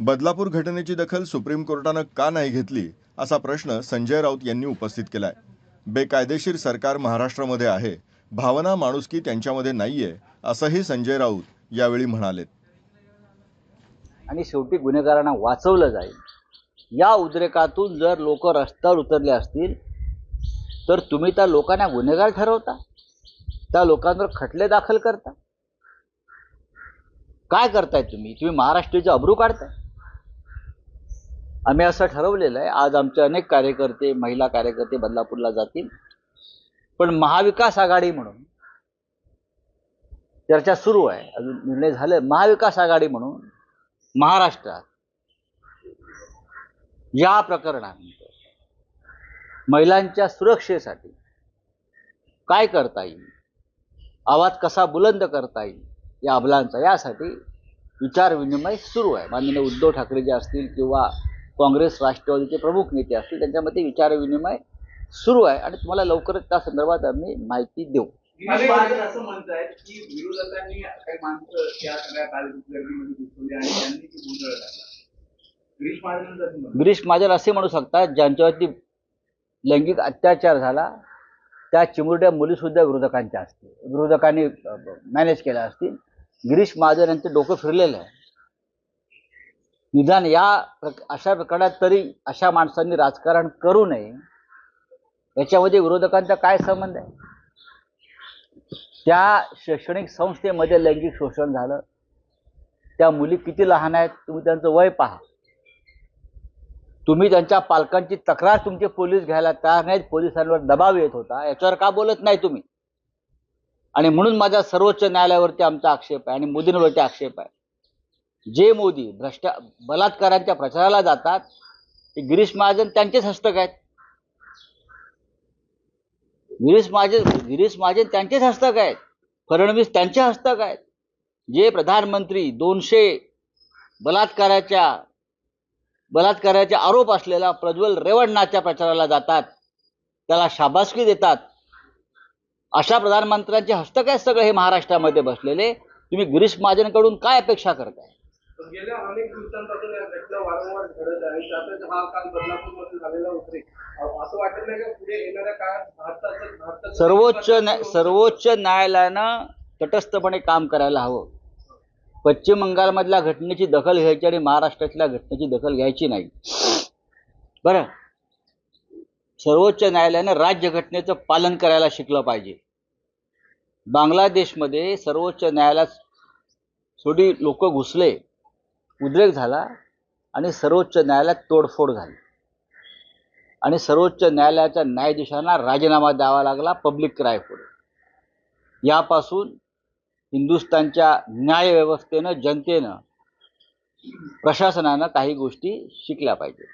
बदलापूर घटनेची दखल सुप्रीम कोर्टानं का नाही घेतली असा प्रश्न संजय राऊत यांनी उपस्थित केलाय. बेकायदेशीर सरकार महाराष्ट्रामध्ये आहे. भावना माणुसकी त्यांच्यामध्ये नाहीये असंही संजय राऊत यावेळी म्हणालेत. आणि शेवटी गुन्हेगारांना वाचवलं जाईल. या उद्रेकातून जर लोक रस्त्यावर उतरले असतील तर तुम्ही त्या लोकांना गुन्हेगार ठरवता? त्या लोकांवर खटले दाखल करता? काय करताय तुम्ही? तुम्ही महाराष्ट्राची अब्रू काढताय? आम्ही असं ठरवलेलं आहे आज आमचे अनेक कार्यकर्ते महिला कार्यकर्ते बदलापूरला जातील. पण महाविकास आघाडी म्हणून चर्चा सुरू आहे अजून निर्णय झाले. महाविकास आघाडी म्हणून महाराष्ट्रात या प्रकरणानंतर महिलांच्या सुरक्षेसाठी काय करता येईल? आवाज कसा बुलंद करता येईल? या अबलांचा यासाठी विचारविनिमय सुरू आहे. माननीय उद्धव ठाकरे जे असतील किंवा काँग्रेस राष्ट्रवादीचे प्रमुख नेते असतील त्यांच्यामध्ये विचारविनिमय सुरू आहे. आणि तुम्हाला लवकरच त्या संदर्भात आम्ही माहिती देऊ. गिरीश महाजन असं म्हणतायत की विरोधकांनी काही माणसं त्या सगळ्या गर्दीमध्ये घुसवली आणि त्यांनी ती गोंधळ घातला. गिरीश महाजन असं म्हणतात. गिरीश महाजन असे म्हणू शकतात ज्यांच्यावरती लैंगिक अत्याचार झाला त्या चिमुरड्या मुलीसुद्धा विरोधकांच्या असतील विरोधकांनी मॅनेज केल्या असतील. गिरीश महाजन यांचं डोकं फिरलेलं आहे. निदान या अशा प्रकारात तरी अशा माणसांनी राजकारण करू नये. याच्यामध्ये विरोधकांचा काय संबंध आहे? त्या शैक्षणिक संस्थेमध्ये लैंगिक शोषण झालं. त्या मुली किती लहान आहेत तुम्ही त्यांचं वय पहा. तुम्ही त्यांच्या पालकांची तक्रार तुमचे पोलीस घ्यायला तयार नाहीत पोलिसांवर दबाव येत होता. याच्यावर का बोलत नाही तुम्ही? आणि म्हणून माझा सर्वोच्च न्यायालयावरती आमचा आक्षेप आहे आणि मोदींवरती आक्षेप आहे. जे मोदी भ्रष्टा बलात्कारांच्या प्रचाराला जातात ते गिरीश महाजन त्यांचेच हस्तक आहेत. गिरीश महाजन गिरीश महाजन त्यांचेच हस्तक आहेत. फडणवीस त्यांचे हस्तक आहेत. जे प्रधानमंत्री दोनशे बलात्काराच्या बलात्काराचे आरोप असलेला प्रज्वल रेवण्णाच्या प्रचाराला जातात. त्याला शाबासकी देतात. अशा प्रधानमंत्र्यांचे हस्तक आहेत सगळे हे महाराष्ट्रामध्ये बसलेले. तुम्ही गिरीश महाजनकडून काय अपेक्षा करताय? गेल्या अनेक दिवसांपासून या घटना वारंवार घडत आहे. त्यातच हा काल बदलापूरमध्ये झालेला उद्रेक. असं वाटत नाही का पुढे येणाऱ्या काळात भारताचं भारताचं सर्वोच्च न्याय सर्वोच्च न्यायालयानं तटस्थपणे काम करायला हवं. पश्चिम बंगालमधल्या घटनेची दखल घ्यायची आणि महाराष्ट्रातल्या घटनेची दखल घ्यायची नाही. बरं. सर्वोच्च न्यायालयानं राज्यघटनेचं पालन करायला शिकलं पाहिजे. बांगलादेशमध्ये सर्वोच्च न्यायालयात थोडी लोक घुसले. उद्रेक झाला आणि सर्वोच्च न्यायालयात तोडफोड झाली. आणि सर्वोच्च न्यायालयाच्या न्यायाधीशांना राजीनामा द्यावा लागला पब्लिक क्राय पुढे. यापासून हिंदुस्थानच्या न्यायव्यवस्थेनं जनतेनं प्रशासनानं काही गोष्टी शिकल्या पाहिजेत.